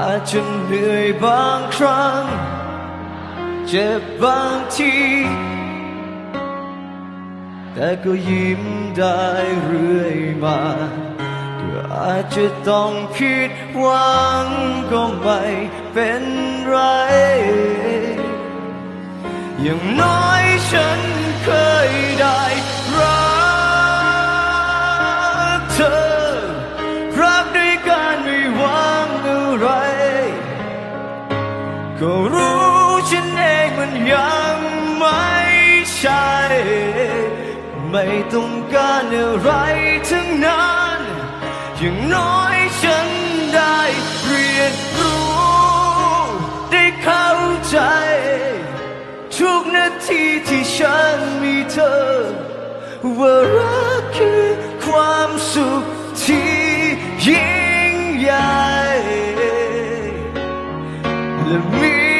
อาจจะเหนื่อยบางครั้ง เจ็บบางที แต่ก็ยิ้มได้เรื่อยมาก็อาจจะต้องผิดหวังก็ไม่เป็นไร อย่างน้อยฉันเคยได้รักเธอ ก็รู้ฉันเองมันยังไม่ใช่ ไม่ต้องการอะไรทั้งนั้น อย่างน้อยฉันได้เรียนรู้ ได้เข้าใจ ทุกนาทีที่ฉันมีเธอ ว่ารักคือความสุขที่ยิ่ง The me.